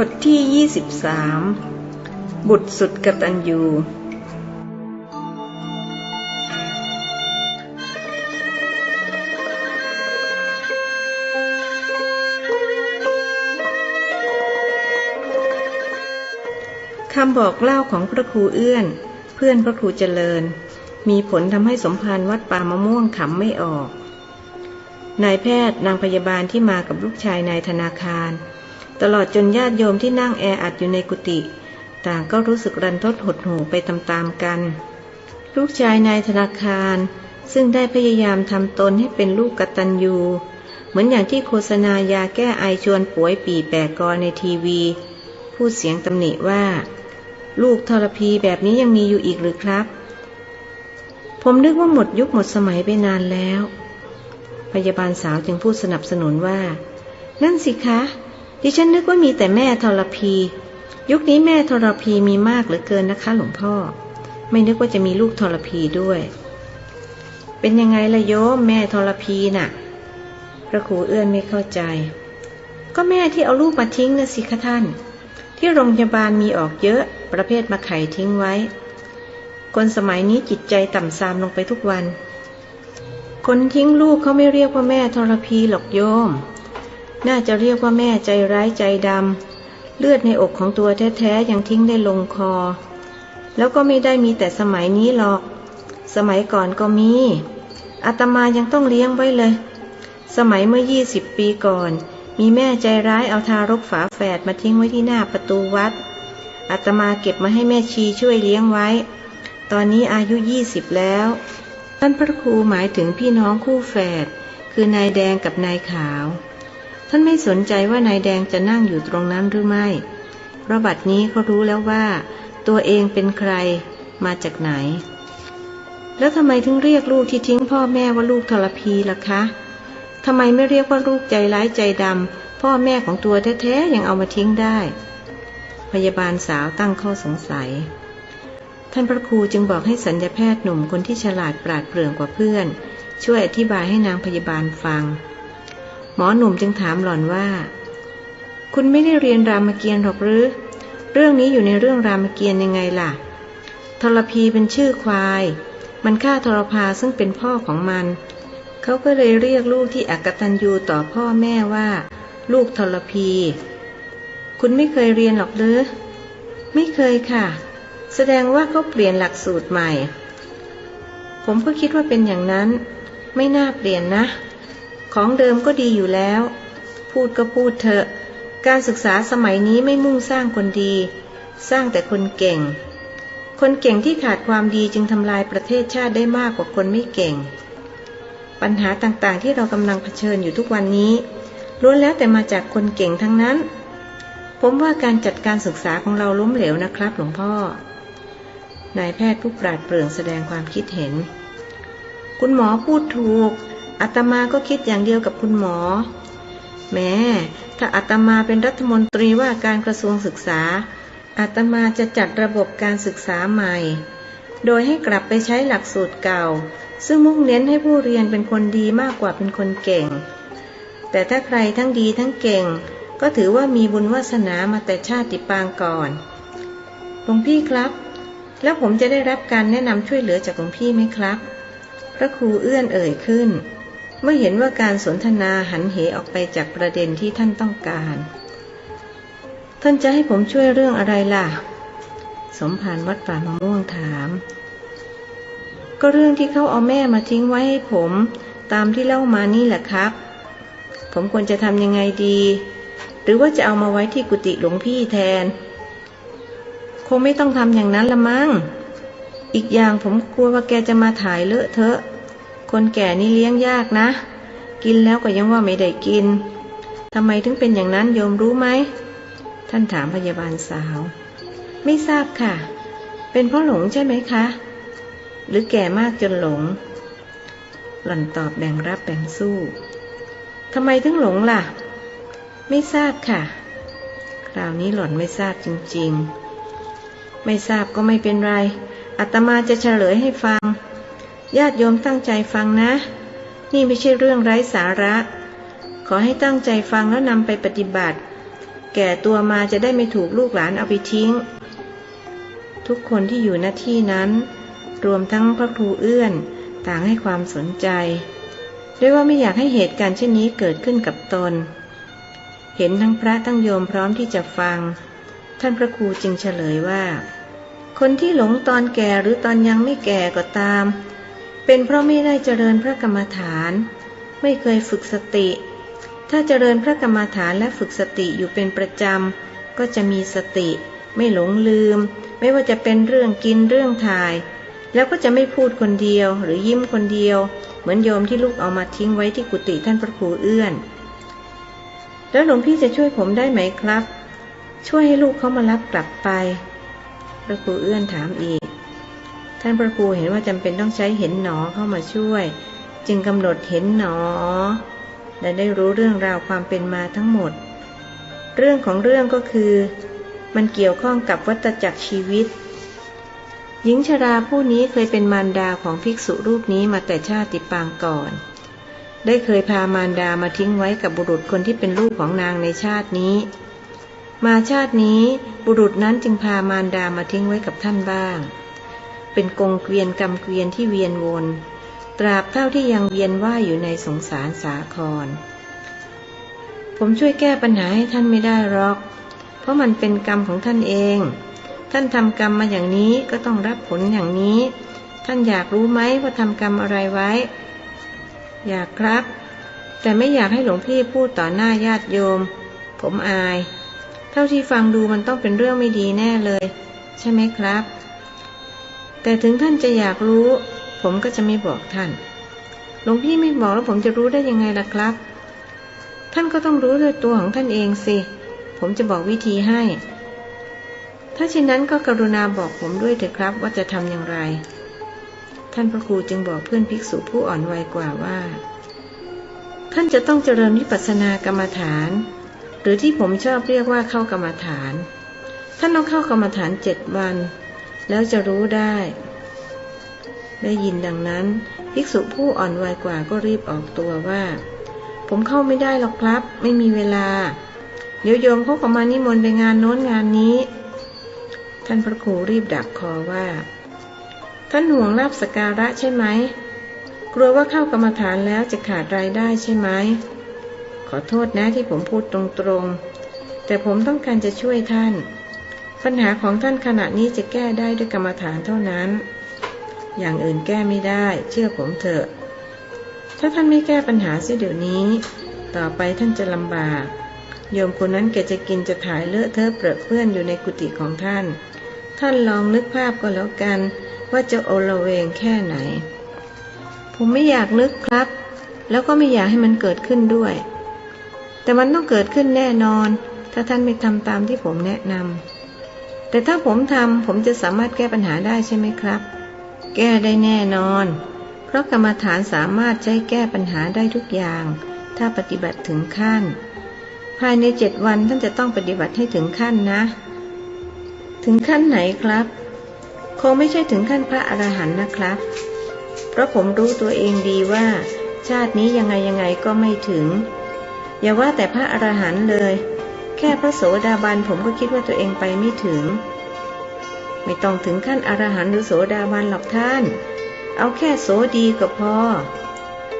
บทที่ 23 บุตรสุดกตัญญูคำบอกเล่าของพระครูเอื้อน เพื่อนพระครูเจริญ มีผลทำให้สมภารวัดป่ามะม่วงขำไม่ออก นายแพทย์นางพยาบาลที่มากับลูกชายนายธนาคาร ตลอดจนญาติโยมที่นั่งแออัดอยู่ในกุฏิต่างก็รู้สึกรันทดหดหูไปตามๆกัน ลูกชายนายธนาคาร ซึ่งได้พยายามทำตนให้เป็นลูกกตัญญูเหมือนอย่างที่โฆษณายาแก้ไอชวนป่วยปีแปกอในทีวี พูดเสียงตำหนิว่า ลูกทรพีแบบนี้ยังมีอยู่อีกหรือครับ ผมนึกว่าหมดยุคหมดสมัยไปนานแล้ว พยาบาลสาวจึงพูดสนับสนุนว่า นั่นสิคะ ดิฉันนึกว่ามีแต่แม่ทรพี ยุคนี้แม่ทรพีมีมากเหลือเกินนะคะ หลวงพ่อ ไม่นึกว่าจะมีลูกทรพีด้วย เป็นยังไงละโยมแม่ทรพีน่ะ พระครูเอื้อนไม่เข้าใจ ก็แม่ที่เอาลูกมาทิ้งนะสิคะท่าน ที่โรงพยาบาลมีออกเยอะ ประเภทมาไข่ทิ้งไว้ คนสมัยนี้จิตใจต่ำทรามลงไปทุกวัน คนทิ้งลูกเขาไม่เรียกว่าแม่ทรพีหรอกโยม น่าจะเรียกว่าแม่ใจร้ายใจดำ เลือดในอกของตัวแท้ๆยังทิ้งได้ลงคอ แล้วก็ไม่ได้มีแต่สมัยนี้หรอก สมัยก่อนก็มีอาตมายังต้องเลี้ยงไว้เลย สมัยเมื่อยี่สิบปีก่อน มีแม่ใจร้ายเอาทารกฝาแฝดมาทิ้งไว้ที่หน้าประตูวัดอาตมาเก็บมาให้แม่ชีช่วยเลี้ยงไว้ ตอนนี้อายุยี่สิบแล้ว ท่านพระครูหมายถึงพี่น้องคู่แฝด คือนายแดงกับนายขาว ท่านไม่สนใจว่านายแดงจะนั่งอยู่ตรงนั้นหรือไม่ เพราะบัดนี้เขารู้แล้วว่า ตัวเองเป็นใครมาจากไหน แล้วทำไมถึงเรียกลูกที่ทิ้งพ่อแม่ว่าลูกทรพีล่ะคะทำไมไม่เรียกว่าลูกใจร้ายใจดำพ่อแม่ของตัวแท้ๆยังเอามาทิ้งได้ พยาบาลสาวตั้งข้อสงสัย ท่านพระครูจึงบอกให้สัญญาแพทย์หนุ่มคนที่ฉลาดปราดเปรื่องกว่าเพื่อน ช่วยอธิบายให้นางพยาบาลฟัง หมอหนุ่มจึงถามหล่อนว่า คุณไม่ได้เรียนรามเกียรติหรอกหรือ เรื่องนี้อยู่ในเรื่องรามเกียรติยังไงล่ะ ทรพีเป็นชื่อควาย มันฆ่าทรพาซึ่งเป็นพ่อของมัน เขาก็เลยเรียกลูกที่อักตันยูต่อพ่อแม่ว่า ลูกทรพี คุณไม่เคยเรียนหรอกหรือ ไม่เคยค่ะ แสดงว่าเขาเปลี่ยนหลักสูตรใหม่ ผมก็คิดว่าเป็นอย่างนั้น ไม่น่าเปลี่ยนนะ ของเดิมก็ดีอยู่แล้ว พูดก็พูดเถอะ การศึกษาสมัยนี้ไม่มุ่งสร้างคนดี สร้างแต่คนเก่ง คนเก่งที่ขาดความดีจึงทำลายประเทศชาติได้มากกว่าคนไม่เก่ง ปัญหาต่างๆที่เรากำลังเผชิญอยู่ทุกวันนี้ล้วนแล้วแต่มาจากคนเก่งทั้งนั้น ผมว่าการจัดการศึกษาของเราล้มเหลวนะครับ หลวงพ่อ นายแพทย์ผู้ปราดเปรื่องแสดงความคิดเห็น คุณหมอพูดถูก อาตมาก็คิดอย่างเดียวกับคุณหมอ แม้ถ้าอาตมาเป็นรัฐมนตรีว่าการกระทรวงศึกษา อาตมาจะจัดระบบการศึกษาใหม่ โดยให้กลับไปใช้หลักสูตรเก่า ซึ่งมุ่งเน้นให้ผู้เรียนเป็นคนดีมากกว่าเป็นคนเก่ง แต่ถ้าใครทั้งดีทั้งเก่ง ก็ถือว่ามีบุญวาสนามาแต่ชาติปางก่อนหลวงพี่ครับ แล้วผมจะได้รับการแนะนำช่วยเหลือจากหลวงพี่ไหมครับ พระครูเอื้อนเอ่ยขึ้น เมื่อเห็นว่าการสนทนาหันเหออกไปจากประเด็นที่ท่านต้องการ ท่านจะให้ผมช่วยเรื่องอะไรล่ะ สมภารวัดป่ามะม่วงถาม ก็เรื่องที่เขาเอาแม่มาทิ้งไว้ให้ผมตามที่เล่ามานี่แหละครับ ผมควรจะทำยังไงดี หรือว่าจะเอามาไว้ที่กุฏิหลวงพี่แทน คงไม่ต้องทำอย่างนั้นละมั้ง อีกอย่างผมกลัวว่าแกจะมาถ่ายเลอะเทอะ คนแก่นี่เลี้ยงยากนะ กินแล้วก็ยังว่าไม่ได้กินทำไมถึงเป็นอย่างนั้นโยมรู้ไหม ท่านถามพยาบาลสาว ไม่ทราบค่ะ เป็นเพราะหลงใช่ไหมคะ หรือแก่มากจนหลง หล่อนตอบแบ่งรับแบ่งสู้ทำไมถึงหลงล่ะ ไม่ทราบค่ะ คราวนี้หล่อนไม่ทราบจริงๆ ไม่ทราบก็ไม่เป็นไรอาตมาจะเฉลยให้ฟัง ญาติโยมตั้งใจฟังนะ นี่ไม่ใช่เรื่องไร้สาระ ขอให้ตั้งใจฟังแล้วนำไปปฏิบัติ แก่ตัวมาจะได้ไม่ถูกลูกหลานเอาไปทิ้ง ทุกคนที่อยู่หน้าที่นั้น รวมทั้งพระครูเอื้อนต่างให้ความสนใจด้วยว่าไม่อยากให้เหตุการณ์เช่นนี้เกิดขึ้นกับตน เห็นทั้งพระทั้งโยมพร้อมที่จะฟัง ท่านพระครูจึงเฉลยว่า คนที่หลงตอนแก่หรือตอนยังไม่แก่ก็ตาม เป็นเพราะไม่ได้เจริญพระกรรมฐาน ไม่เคยฝึกสติ ถ้าเจริญพระกรรมฐานและฝึกสติอยู่เป็นประจำ ก็จะมีสติ ไม่หลงลืม ไม่ว่าจะเป็นเรื่องกินเรื่องถ่าย แล้วก็จะไม่พูดคนเดียวหรือยิ้มคนเดียว เหมือนโยมที่ลูกเอามาทิ้งไว้ที่กุฏิท่านพระครูเอื้อน แล้วหลวงพี่จะช่วยผมได้ไหมครับ ช่วยให้ลูกเขามารับกลับไป พระครูเอื้อนถามอีก ท่านพระครูเห็นว่าจำเป็นต้องใช้เห็นหนอเข้ามาช่วย จึงกำหนดเห็นหนอ และได้รู้เรื่องราวความเป็นมาทั้งหมด เรื่องของเรื่องก็คือ มันเกี่ยวข้องกับวัฏจักรชีวิต หญิงชราผู้นี้เคยเป็นมารดาของภิกษุรูปนี้มาแต่ชาติปางก่อน ได้เคยพามารดามาทิ้งไว้กับบุรุษคนที่เป็นลูกของนางในชาตินี้ มาชาตินี้บุรุษนั้นจึงพามารดามาทิ้งไว้กับท่านบ้าง เป็นกงเกวียนกำเกวียนที่เวียนวน ตราบเท่าที่ยังเวียนว่ายอยู่ในสงสารสาคร ผมช่วยแก้ปัญหาให้ท่านไม่ได้หรอก เพราะมันเป็นกรรมของท่านเอง ท่านทำกรรมมาอย่างนี้ก็ต้องรับผลอย่างนี้ ท่านอยากรู้ไหมว่าทำกรรมอะไรไว้ อยากครับ แต่ไม่อยากให้หลวงพี่พูดต่อหน้าญาติโยม ผมอาย เท่าที่ฟังดูมันต้องเป็นเรื่องไม่ดีแน่เลย ใช่ไหมครับ แต่ถึงท่านจะอยากรู้ ผมก็จะไม่บอกท่าน หลวงพี่ไม่บอกแล้วผมจะรู้ได้ยังไงล่ะครับ ท่านก็ต้องรู้ด้วยตัวของท่านเองสิ ผมจะบอกวิธีให้ ถ้าเช่นนั้นก็กรุณาบอกผมด้วยเถอะครับว่าจะทำอย่างไร ท่านพระครูจึงบอกเพื่อนภิกษุผู้อ่อนวัยกว่าว่า ท่านจะต้องเจริญวิปัสสนากรรมฐาน หรือที่ผมชอบเรียกว่าเข้ากรรมฐาน ท่านต้องเข้ากรรมฐานเจ็ดวัน แล้วจะรู้ได้ ได้ยินดังนั้น ภิกษุผู้อ่อนวัยกว่าก็รีบออกตัวว่า ผมเข้าไม่ได้หรอกครับ ไม่มีเวลา เดี๋ยวโยมเขาก็มานิมนต์ไปงานโน้นงานนี้ ท่านพระครูรีบดักคอว่า ท่านห่วงลาบสการะใช่ไหมกลัวว่าเข้ากรรมฐานแล้วจะขาดรายได้ใช่ไหมขอโทษนะที่ผมพูดตรงๆ แต่ผมต้องการจะช่วยท่าน ปัญหาของท่านขณะนี้จะแก้ได้ด้วยกรรมฐานเท่านั้น อย่างอื่นแก้ไม่ได้ เชื่อผมเถอะ ถ้าท่านไม่แก้ปัญหาเสียเดี๋ยวนี้ ต่อไปท่านจะลำบาก โยมคนนั้นแกจะกินจะถ่ายเลอะเทอะเปรอะเปื้อนอยู่ในกุฏิของท่าน ท่านลองนึกภาพก็แล้วกัน ว่าจะโอละเวงแค่ไหน ผมไม่อยากนึกครับ แล้วก็ไม่อยากให้มันเกิดขึ้นด้วย แต่มันต้องเกิดขึ้นแน่นอน ถ้าท่านไม่ทำตามที่ผมแนะนำ แต่ถ้าผมทำผมจะสามารถแก้ปัญหาได้ใช่ไหมครับ แก้ได้แน่นอน เพราะกรรมฐานสามารถใช้แก้ปัญหาได้ทุกอย่าง ถ้าปฏิบัติถึงขั้น ภายในเจ็ดวันท่านจะต้องปฏิบัติให้ถึงขั้นนะ ถึงขั้นไหนครับ คงไม่ใช่ถึงขั้นพระอรหันต์นะครับ เพราะผมรู้ตัวเองดีว่า ชาตินี้ยังไงยังไงก็ไม่ถึง อย่าว่าแต่พระอรหันต์เลยแค่พระโสดาบันผมก็คิดว่าตัวเองไปไม่ถึง ไม่ต้องถึงขั้นอรหันต์หรือโสดาบันหรอกท่าน เอาแค่โสดีก็พอ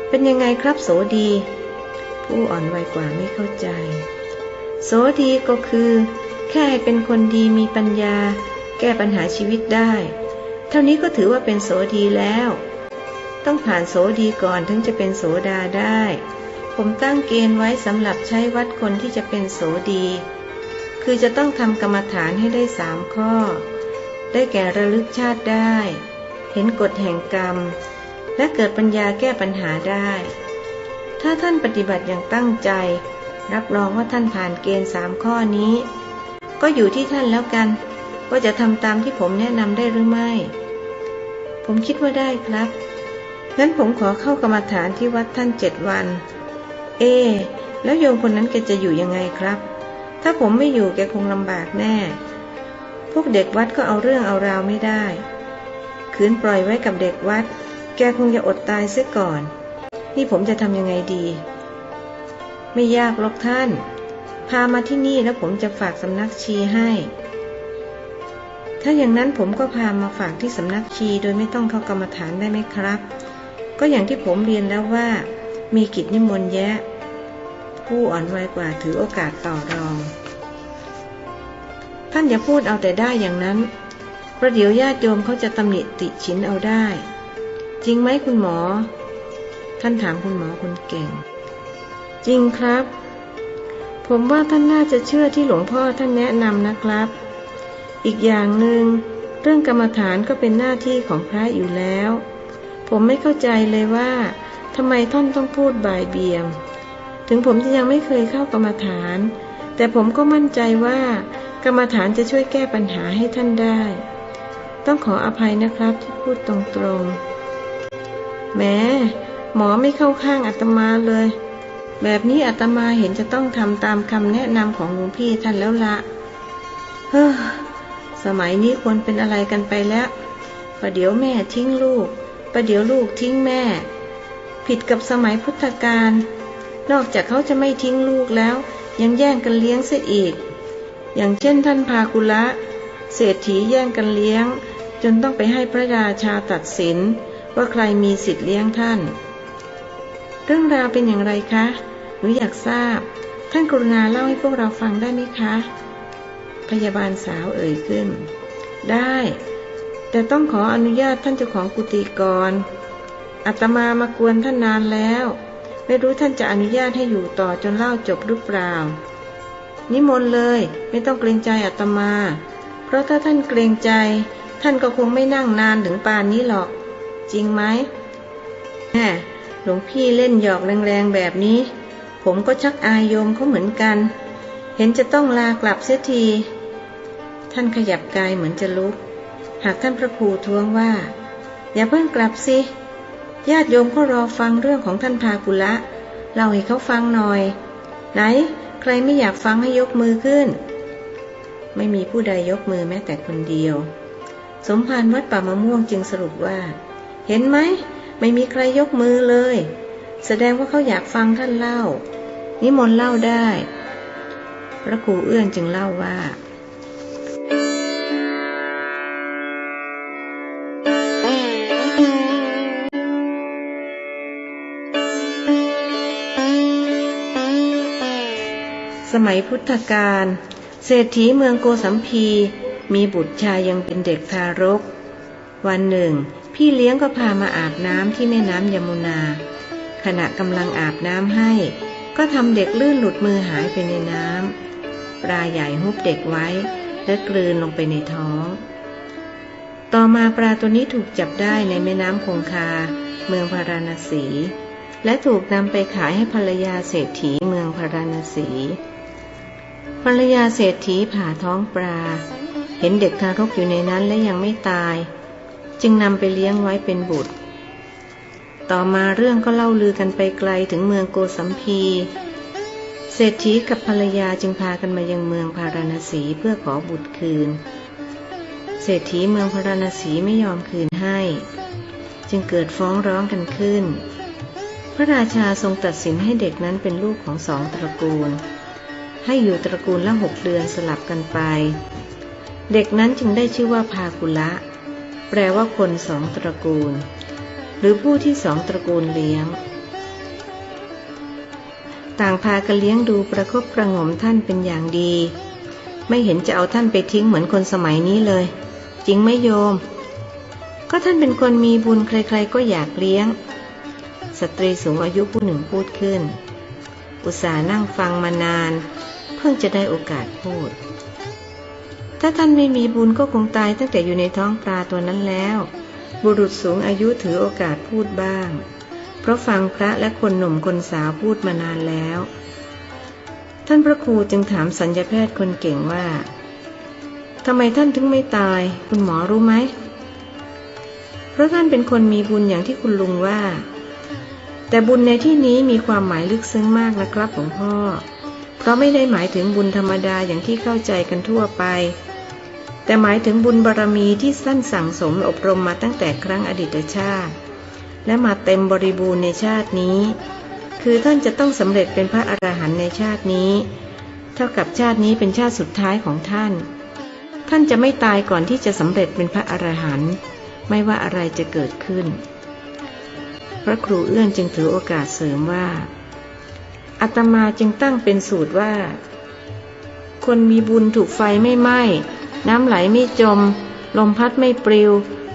เป็นยังไงครับโสดี ผู้อ่อนวัยกว่าไม่เข้าใจ โสดีก็คือ แค่เป็นคนดีมีปัญญา แก้ปัญหาชีวิตได้ เท่านี้ก็ถือว่าเป็นโสดีแล้ว ต้องผ่านโสดีก่อนถึงจะเป็นโสดาได้ ผมตั้งเกณฑ์ไว้สำหรับใช้วัดคนที่จะเป็นโสดี คือจะต้องทำกรรมฐานให้ได้สามข้อ ได้แก่ระลึกชาติได้ เห็นกฎแห่งกรรม และเกิดปัญญาแก้ปัญหาได้ ถ้าท่านปฏิบัติอย่างตั้งใจ รับรองว่าท่านผ่านเกณฑ์สามข้อนี้ ก็อยู่ที่ท่านแล้วกัน ว่าจะทำตามที่ผมแนะนำได้หรือไม่ ผมคิดว่าได้ครับงั้นผมขอเข้ากรรมฐานที่วัดท่านเจ็ดวัน เอ แล้วโยมคนนั้นแกจะอยู่ยังไงครับ ถ้าผมไม่อยู่แกคงลำบากแน่ วกเด็กวัดก็เอาเรื่องเอาราวไม่ได้ขืนปล่อยไว้กับเด็กวัด แกคงจะอดตายเสียก่อน นี่ผมจะทำยังไงดี ไม่ยากหรอกท่าน พามาที่นี่แล้วผมจะฝากสำนักชีให้ ถ้าอย่างนั้นผมก็พามาฝากที่สำนักชีโดยไม่ต้องเข้ากรรมฐานได้ไหมครับ ก็อย่างที่ผมเรียนแล้วว่า มีกิจนิมนต์แยะ ผู้อ่อนวัยกว่าถือโอกาสต่อรอง ท่านอย่าพูดเอาแต่ได้อย่างนั้น ประเดี๋ยวญาติโยมเขาจะตำหนิติชินเอาได้ จริงไหมคุณหมอ ท่านถามคุณหมอคนเก่ง จริงครับ ผมว่าท่านน่าจะเชื่อที่หลวงพ่อท่านแนะนำนะครับ อีกอย่างหนึ่งเรื่องกรรมฐานก็เป็นหน้าที่ของพระอยู่แล้ว ผมไม่เข้าใจเลยว่าทำไมท่านต้องพูดบ่ายเบี่ยง ถึงผมจะยังไม่เคยเข้ากรรมฐาน แต่ผมก็มั่นใจว่า กรรมฐานจะช่วยแก้ปัญหาให้ท่านได้ ต้องขออภัยนะครับที่พูดตรงๆ แม้หมอไม่เข้าข้างอาตมาเลย แบบนี้อาตมาเห็นจะต้องทำตามคำแนะนำของหลวงพี่ท่านแล้วละเฮ้อสมัยนี้ควรเป็นอะไรกันไปแล้ว ประเดี๋ยวแม่ทิ้งลูก ประเดี๋ยวลูกทิ้งแม่ ผิดกับสมัยพุทธกาล นอกจากเขาจะไม่ทิ้งลูกแล้ว ยังแย่งกันเลี้ยงเสียอีก อย่างเช่นท่านพากุละเศรษฐีแย่งกันเลี้ยง จนต้องไปให้พระราชาตัดสิน ว่าใครมีสิทธิ์เลี้ยงท่าน เรื่องราวเป็นอย่างไรคะหนูอยากทราบ ท่านกรุณาเล่าให้พวกเราฟังได้ไหมคะ พยาบาลสาวเอ่ยขึ้น ได้ แต่ต้องขออนุญาตท่านเจ้าของกุฏิก่อนอาตมามากวนท่านนานแล้ว ไม่รู้ท่านจะอนุญาตให้อยู่ต่อจนเล่าจบหรือเปล่า นิมนต์เลยไม่ต้องเกรงใจอาตมา เพราะถ้าท่านเกรงใจ ท่านก็คงไม่นั่งนานถึงป่านนี้หรอก จริงไหมแหมหลวงพี่เล่นหยอกแรงๆแบบนี้ ผมก็ชักอายโยมเขาเหมือนกัน เห็นจะต้องลากลับเสียที ท่านขยับกายเหมือนจะลุก หากท่านพระครูท้วงว่า อย่าเพิ่งกลับสิญาติโยมก็รอฟังเรื่องของท่านพากุละเล่าให้เขาฟังหน่อย ไหน รไม่อยากฟังให้ยกมือขึ้น ไม่มีผู้ใดยกมือแม้แต่คนเดียว สมภารวัดป่ามะม่วงจึงสรุปว่า เห็นไหม ไม่มีใครยกมือเลย แสดงว่าเขาอยากฟังท่านเล่า นิมนต์เล่าได้ พระครูเอื้อนจึงเล่าว่า สมัยพุทธกาลเศรษฐีเมืองโกสัมพี มีบุตรชายยังเป็นเด็กทารก วันหนึ่ง พี่เลี้ยงก็พามาอาบน้ำที่แม่น้ำยมุนา ขณะกำลังอาบน้ำให้ ก็ทำเด็กลื่นหลุดมือหายไปในน้ำปลาใหญ่ฮุบเด็กไว้ และกลืนลงไปในท้อง ต่อมาปลาตัวนี้ถูกจับได้ในแม่น้ำคงคา เมืองพาราณสี และถูกนำไปขายให้ภรรยาเศรษฐีเมืองพาราณสี ภรรยาเศรษฐีผ่าท้องปลา เห็นเด็กทารกอยู่ในนั้นและยังไม่ตาย จึงนำไปเลี้ยงไว้เป็นบุตร ต่อมาเรื่องก็เล่าลือกันไปไกลถึงเมืองโกสัมพี เศรษฐีกับภรรยาจึงพากันมายังเมืองพาราณสีเพื่อขอบุตรคืน เศรษฐีเมืองพาราณสีไม่ยอมคืนให้ จึงเกิดฟ้องร้องกันขึ้น พระราชาทรงตัดสินให้เด็กนั้นเป็นลูกของสองตระกูล ให้อยู่ตระกูลละหกเดือนสลับกันไป เด็กนั้นจึงได้ชื่อว่าพากุละ แปลว่าคนสองตระกูล หรือผู้ที่สองตระกูลเลี้ยง ต่างพากันเลี้ยงดูประคบประหงมท่านเป็นอย่างดี ไม่เห็นจะเอาท่านไปทิ้งเหมือนคนสมัยนี้เลย จริงไหมโยม ก็ท่านเป็นคนมีบุญใครๆก็อยากเลี้ยง สตรีสูงอายุผู้หนึ่งพูดขึ้นอุตส่าห์นั่งฟังมานาน เพิ่งจะได้โอกาสพูด ถ้าท่านไม่มีบุญก็คงตายตั้งแต่อยู่ในท้องปลาตัวนั้นแล้ว บุรุษสูงอายุถือโอกาสพูดบ้าง เพราะฟังพระและคนหนุ่มคนสาวพูดมานานแล้ว ท่านพระครูจึงถามสัญญาแพทย์คนเก่งว่าทำไมท่านถึงไม่ตาย คุณหมอรู้ไหม เพราะท่านเป็นคนมีบุญอย่างที่คุณลุงว่า แต่บุญในที่นี้มีความหมายลึกซึ้งมากนะครับหลวงพ่อ เพราะไม่ได้หมายถึงบุญธรรมดาอย่างที่เข้าใจกันทั่วไป แต่หมายถึงบุญบารรมีที่สั้นสั่งสมอบรมมาตั้งแต่ครั้งอดีตชาติ และมาเต็มบริบูรณ์ในชาตินี้ คือท่านจะต้องสำเร็จเป็นพระอรหันต์ในชาตินี้ เท่ากับชาตินี้เป็นชาติสุดท้ายของท่าน ท่านจะไม่ตายก่อนที่จะสำเร็จเป็นพระอรหันต์ไม่ว่าอะไรจะเกิดขึ้น พระครูเอื้อนจึงถือโอกาสเสริมว่า อาตมาจึงตั้งเป็นสูตรว่า คนมีบุญถูกไฟไม่ไหม้น้ำไหลไม่จม ลมพัดไม่ปลิว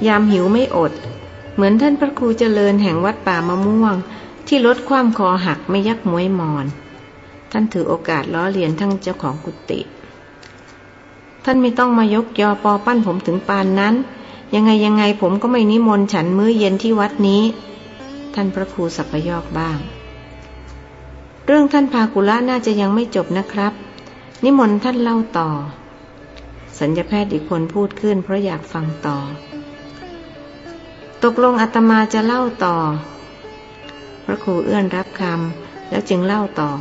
ยามหิวไม่อด เหมือนท่านพระครูเจริญแห่งวัดป่ามะม่วง ที่ลดความคอหักไม่ยักมวยมอน ท่านถือโอกาสล้อเลียนทั้งเจ้าของกุฏิท่านไม่ต้องมายกยอปอปั้นผมถึงปานนั้น ยังไงยังไงผมก็ไม่นิมนต์ฉันมื้อเย็นที่วัดนี้ ท่านพระครูสัพยอกบ้าง เรื่องท่านพากุละน่าจะยังไม่จบนะครับ นิมนต์ท่านเล่าต่อ สัญญาแพทย์อีกคนพูดขึ้น เพราะอยากฟังต่อ ตกลงอาตมาจะเล่าต่อ พระครูเอื้อนรับคำแล้วจึงเล่าต่อ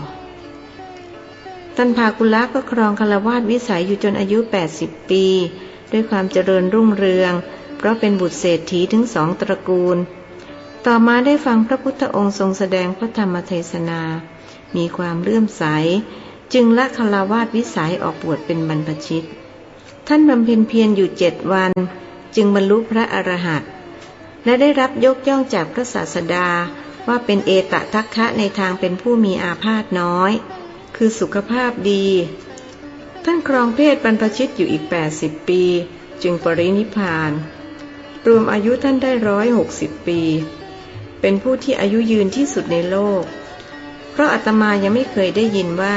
ท่านพากุละก็ครองคารวาสวิสัยอยู่จนอายุ 80 ปี ด้วยความเจริญรุ่งเรือง เพราะเป็นบุตรเศรษฐีถึงสองตระกูล ต่อมาได้ฟังพระพุทธองค์ทรงแสดงพระธรรมเทศนา มีความเลื่อมใส จึงละคารวาสวิสัยออกบวชเป็นบรรพชิต ท่านบำเพ็ญเพียรอยู่เจ็ดวัน จึงบรรลุพระอรหันต์และได้รับยกย่องจากพระศาสดาว่าเป็นเอตทัคคะในทางเป็นผู้มีอาพาธน้อย คือสุขภาพดี ท่านครองเพศบรรพชิตอยู่อีก 80 ปี จึงปรินิพาน รวมอายุท่านได้ร้อยหกสิบปี เป็นผู้ที่อายุยืนที่สุดในโลก ราะอาตมายังไม่เคยได้ยินว่า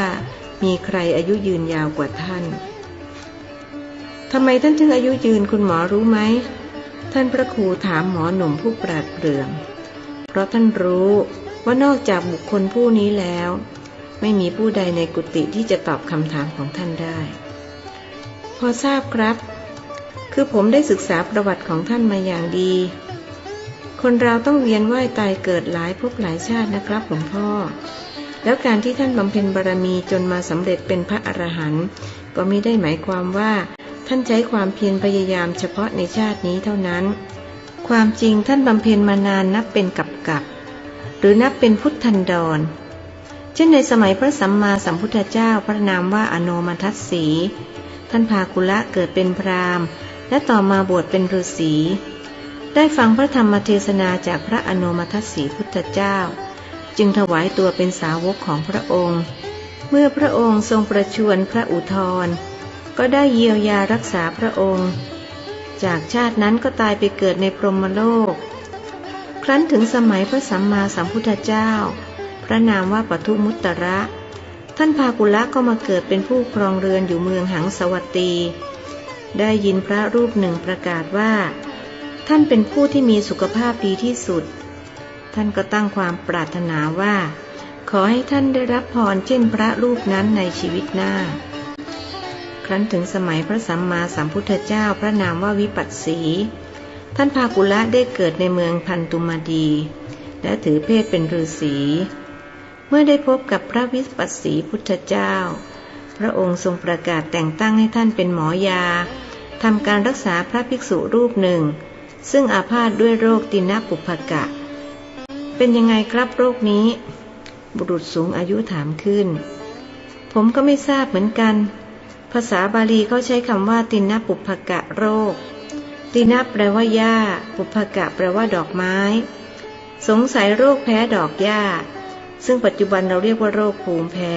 มีใครอายุยืนยาวกว่าท่านทำไมท่านถึงอายุยืนคุณหมอรู้ไหม ท่านพระครูถามหมอหนุ่มผู้ปราดเปรื่อง เพราะท่านรู้ว่านอกจากบุคคลผู้นี้แล้ว ไม่มีผู้ใดในกุฏิที่จะตอบคำถามของท่านได้ พอทราบครับ คือผมได้ศึกษาประวัติของท่านมาอย่างดี คนเราต้องเวียนว่ายตายเกิดหลายภพหลายชาตินะครับหลวงพ่อ แล้วการที่ท่านบำเพ็ญบารมีจนมาสำเร็จเป็นพระอรหันต์ก็ไม่ได้หมายความว่า ท่านใช้ความเพียรพยายามเฉพาะในชาตินี้เท่านั้น ความจริงท่านบำเพ็ญมานานนับเป็นกับกับหรือนับเป็นพุทธันดร เช่นในสมัยพระสัมมาสัมพุทธเจ้าพระนามว่าอโนมัทัสสี ท่านพากุละเกิดเป็นพราหมณ์ และต่อมาบวชเป็นฤาษี ได้ฟังพระธรรมเทศนาจากพระอโนมัทัสสีพุทธเจ้า จึงถวายตัวเป็นสาวกของพระองค์ เมื่อพระองค์ทรงประชวรพระอุทธรก็ได้เยียวยารักษาพระองค์ จากชาตินั้นก็ตายไปเกิดในพรหมโลก ครั้นถึงสมัยพระสัมมาสัมพุทธเจ้า พระนามว่าปทุมุตตระ ท่านพากุละก็มาเกิดเป็นผู้ครองเรือนอยู่เมืองหังสวัตตี ได้ยินพระรูปหนึ่งประกาศว่า ท่านเป็นผู้ที่มีสุขภาพดีที่สุด ท่านก็ตั้งความปรารถนาว่า ขอให้ท่านได้รับพรเช่นพระรูปนั้นในชีวิตหน้า ครั้นถึงสมัยพระสัมมาสัมพุทธเจ้าพระนามว่าวิปัสสี ท่านพากุละได้เกิดในเมืองพันตุมาดี และถือเพศเป็นฤาษีเมื่อได้พบกับพระวิปัสสีพุทธเจ้า พระองค์ทรงประกาศแต่งตั้งให้ท่านเป็นหมอยาทำการรักษาพระภิกษุรูปหนึ่ง ซึ่งอาพาธด้วยโรคตินปุพกะ เป็นยังไงครับโรคนี้ บุรุษสูงอายุถามขึ้น ผมก็ไม่ทราบเหมือนกัน ภาษาบาลีเขาใช้คำว่า ตินปุพกะโรค ตินแปลว่าหญ้า ปุพกะแปลว่าดอกไม้ สงสัยโรคแพ้ดอกหญ้า ซึ่งปัจจุบันเราเรียกว่าโรคภูมิแพ้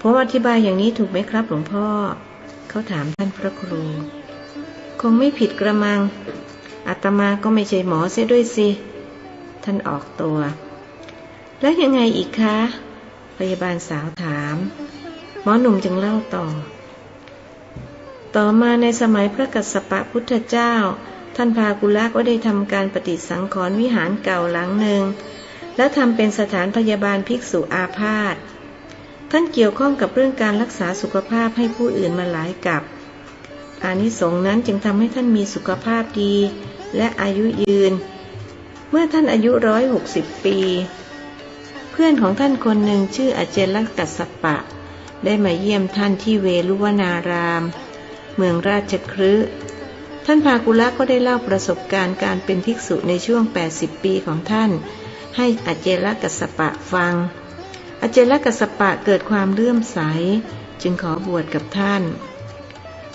ผมอธิบายอย่างนี้ถูกไหมครับหลวงพ่อ เขาถามท่านพระครู คงไม่ผิดกระมังอาตมาก็ไม่ใช่หมอเสียด้วยสิ ท่านออกตัว แล้วยังไงอีกคะ พยาบาลสาวถาม หมอหนุ่มจึงเล่าต่อ ต่อมาในสมัยพระกัสสปะพุทธเจ้า ท่านพากุลก็ได้ทำการปฏิสังขรณ์วิหารเก่าหลังหนึ่ง แล้วทำเป็นสถานพยาบาลภิกษุอาพาธท่านเกี่ยวข้องกับเรื่องการรักษาสุขภาพให้ผู้อื่นมาหลายกับอานิสงส์นั้นจึงทำให้ท่านมีสุขภาพดี และอายุยืน เมื่อท่านอายุร้อยหกสิบปี เพื่อนของท่านคนหนึ่งชื่ออาเจลักกัสปะ ได้มาเยี่ยมท่านที่เวลุวนาราม เมืองราชครืท่านพากุละก็ได้เล่าประสบการณ์การเป็นภิกษุในช่วง 80 ปีของท่าน ให้อาเจลักกัสปะฟังอาเจลกัสสปะเกิดความเลื่อมใส จึงขอบวชกับท่าน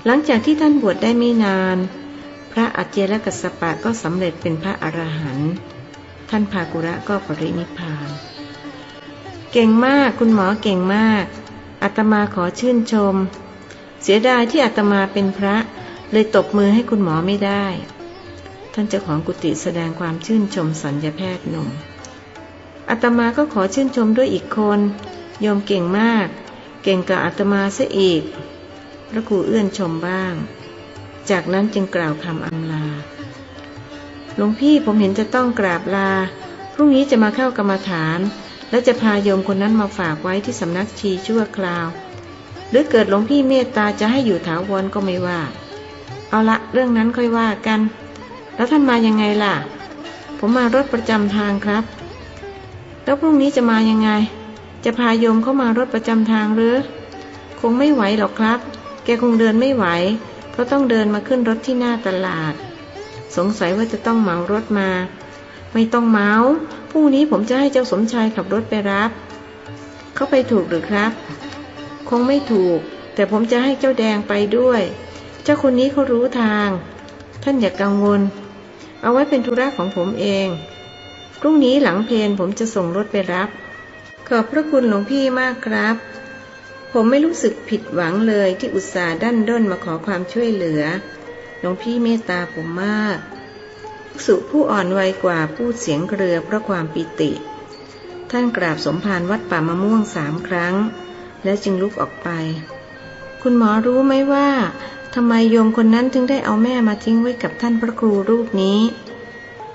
หลังจากที่ท่านบวชได้ไม่นาน ระอาเจลกัสปะก็สำเร็จเป็นพระอรหันต์ท่านภากุระก็ปรินิพพาน เก่งมากคุณหมอเก่งมากอาตมาขอชื่นชม เสียดายที่อาตมาเป็นพระ เลยตบมือให้คุณหมอไม่ได้ ท่านเจ้าของกุฏิแสดงความชื่นชมสัญญาแพทย์หนุ่มอาตมาก็ขอชื่นชมด้วยอีกคนโยมเก่งมาก เก่งกับอาตมาซะอีก พระครูเอื้อนชมบ้าง จากนั้นจึงกล่าวคำอำลา หลวงพี่ผมเห็นจะต้องกราบลา พรุ่งนี้จะมาเข้ากรรมฐาน และจะพาโยมคนนั้นมาฝากไว้ที่สำนักชีชั่วคราว หรือเกิดหลวงพี่เมตตาจะให้อยู่ถาวรก็ไม่ว่า เอาละเรื่องนั้นค่อยว่ากัน แล้วท่านมายังไงล่ะ ผมมารถประจำทางครับ แล้วพรุ่งนี้จะมายังไง จะพาโยมเข้ามารถประจำทางหรือ คงไม่ไหวหรอกครับ แกคงเดินไม่ไหว ราะต้องเดินมาขึ้นรถที่หน้าตลาด สงสัยว่าจะต้องเหมารถมา ไม่ต้องเหมาพรุ่งนี้ผมจะให้เจ้าสมชายขับรถไปรับ เขาไปถูกหรือครับ คงไม่ถูก แต่ผมจะให้เจ้าแดงไปด้วย เจ้าคนนี้เขารู้ทาง ท่านอย่ากกังวล เอาไว้เป็นธุระของผมเองพรุ่งนี้หลังเพลนผมจะส่งรถไปรับ ขอบพระคุณหลวงพี่มากครับ ผมไม่รู้สึกผิดหวังเลยที่อุตส่าห์ดันด้นมาขอความช่วยเหลือ หลวงพี่เมตตาผมมากสุผู้อ่อนวัยกว่าพูดเสียงเกรือเพราะความปิติ ท่านกราบสมภารวัดป่ามะม่วงสามครั้ง แล้วจึงลุกออกไป คุณหมอรู้ไหมว่าทำไมโยมคนนั้นถึงได้เอาแม่มาทิ้งไว้กับท่านพระครูรูปนี้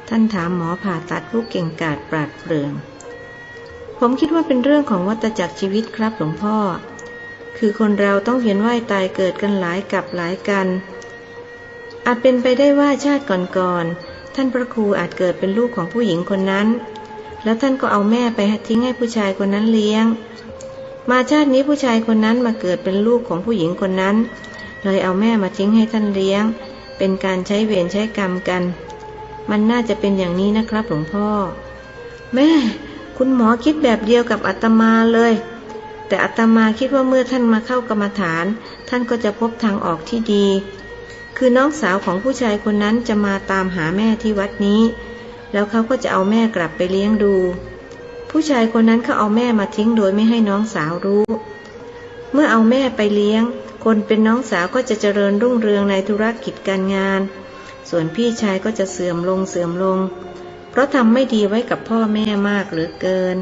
ท่านถามหมอผ่าตัดผู้เก่งกาจปราดเปรื่อง ผมคิดว่าเป็นเรื่องของวัฏจักรชีวิตครับหลวงพ่อ คือคนเราต้องเวียนว่ายตายเกิดกันหลายกับหลายกัน อาจเป็นไปได้ว่าชาติก่อนๆท่านพระครูอาจเกิดเป็นลูกของผู้หญิงคนนั้น แล้วท่านก็เอาแม่ไปทิ้งให้ผู้ชายคนนั้นเลี้ยง มาชาตินี้ผู้ชายคนนั้นมาเกิดเป็นลูกของผู้หญิงคนนั้น เลยเอาแม่มาทิ้งให้ท่านเลี้ยง เป็นการใช้เวรใช้กรรมกัน มันน่าจะเป็นอย่างนี้นะครับหลวงพ่อ แม่ คุณหมอคิดแบบเดียวกับอาตมาเลย แต่อาตมาคิดว่าเมื่อท่านมาเข้ากรรมฐาน ท่านก็จะพบทางออกที่ดี คือน้องสาวของผู้ชายคนนั้นจะมาตามหาแม่ที่วัดนี้ แล้วเขาก็จะเอาแม่กลับไปเลี้ยงดู ผู้ชายคนนั้นเขาเอาแม่มาทิ้งโดยไม่ให้น้องสาวรู้ เมื่อเอาแม่ไปเลี้ยง คนเป็นน้องสาวก็จะเจริญรุ่งเรืองในธุรกิจการงาน ส่วนพี่ชายก็จะเสื่อมลงเสื่อมลง เพราะทำไม่ดีไว้กับพ่อแม่มากเหลือเกิน